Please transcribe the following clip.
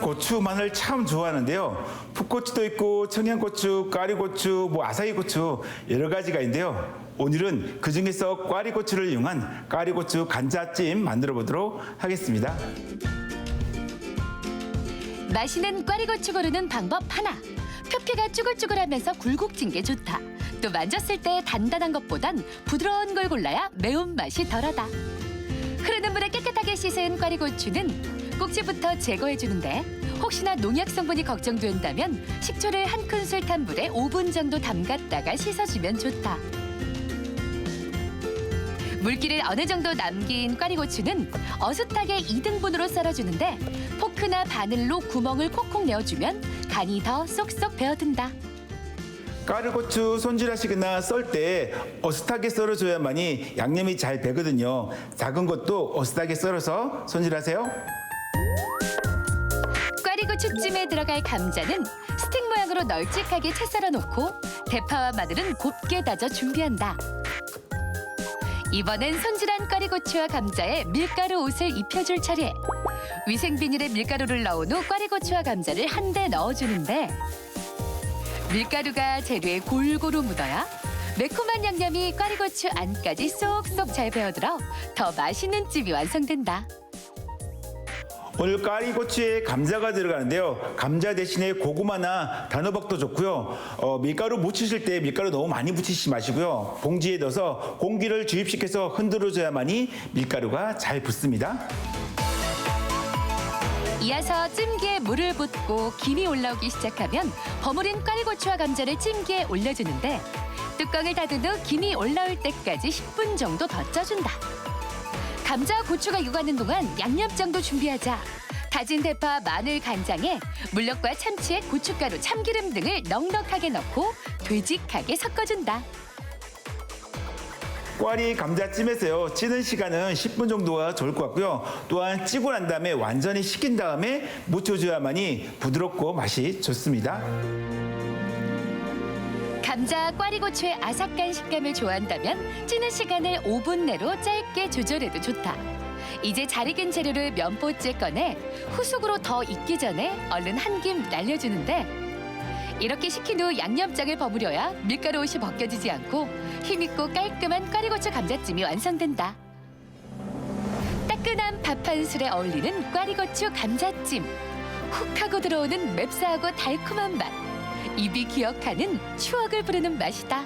고추, 마늘 참 좋아하는데요. 풋고추도 있고 청양고추, 꽈리고추, 뭐 아사이고추 여러 가지가 있는데요. 오늘은 그 중에서 꽈리고추를 이용한 꽈리고추 간자찜 만들어 보도록 하겠습니다. 맛있는 꽈리고추 고르는 방법 하나. 표피가 쭈글쭈글하면서 굴곡진 게 좋다. 또 만졌을 때 단단한 것보단 부드러운 걸 골라야 매운맛이 덜하다. 흐르는 물에 깨끗하게 씻은 꽈리고추는 꼭지부터 제거해 주는데 혹시나 농약 성분이 걱정된다면 식초를 한 큰술 탄 물에 5분 정도 담갔다가 씻어주면 좋다. 물기를 어느 정도 남긴 꽈리고추는 어슷하게 2등분으로 썰어주는데 포크나 바늘로 구멍을 콕콕 내어주면 간이 더 쏙쏙 배어든다. 꽈리고추 손질하시거나 썰 때 어슷하게 썰어줘야만이 양념이 잘 배거든요. 작은 것도 어슷하게 썰어서 손질하세요. 꽈리고추찜에 들어갈 감자는 스틱 모양으로 널찍하게 채 썰어 놓고 대파와 마늘은 곱게 다져 준비한다. 이번엔 손질한 꽈리고추와 감자에 밀가루 옷을 입혀줄 차례. 위생 비닐에 밀가루를 넣은 후 꽈리고추와 감자를 한데 넣어주는데 밀가루가 재료에 골고루 묻어야 매콤한 양념이 꽈리고추 안까지 쏙쏙 잘 배어들어 더 맛있는 찜이 완성된다. 오늘 꽈리고추에 감자가 들어가는데요. 감자 대신에 고구마나 단호박도 좋고요. 어, 밀가루 묻히실 때 밀가루 너무 많이 묻히지 마시고요. 봉지에 넣어서 공기를 주입시켜서 흔들어줘야만이 밀가루가 잘 붙습니다. 이어서 찜기에 물을 붓고 김이 올라오기 시작하면 버무린 꽈리고추와 감자를 찜기에 올려주는데 뚜껑을 닫은 후 김이 올라올 때까지 10분 정도 더 쪄준다. 감자와 고추가 익어가는 동안 양념장도 준비하자. 다진 대파, 마늘, 간장에 물엿과 참치에 고춧가루, 참기름 등을 넉넉하게 넣고 되직하게 섞어준다. 꽈리 감자찜에서요. 찌는 시간은 10분 정도가 좋을 것 같고요. 또한 찌고 난 다음에 완전히 식힌 다음에 묻혀줘야만이 부드럽고 맛이 좋습니다. 감자 꽈리고추의 아삭한 식감을 좋아한다면 찌는 시간을 5분 내로 짧게 조절해도 좋다. 이제 잘 익은 재료를 면포째 꺼내 후숙으로 더 익기 전에 얼른 한 김 날려주는데 이렇게 식힌 후 양념장을 버무려야 밀가루 옷이 벗겨지지 않고 힘있고 깔끔한 꽈리고추 감자찜이 완성된다. 따끈한 밥 한 술에 어울리는 꽈리고추 감자찜. 훅 하고 들어오는 맵싸하고 달콤한 맛. 입이 기억하는 추억을 부르는 맛이다.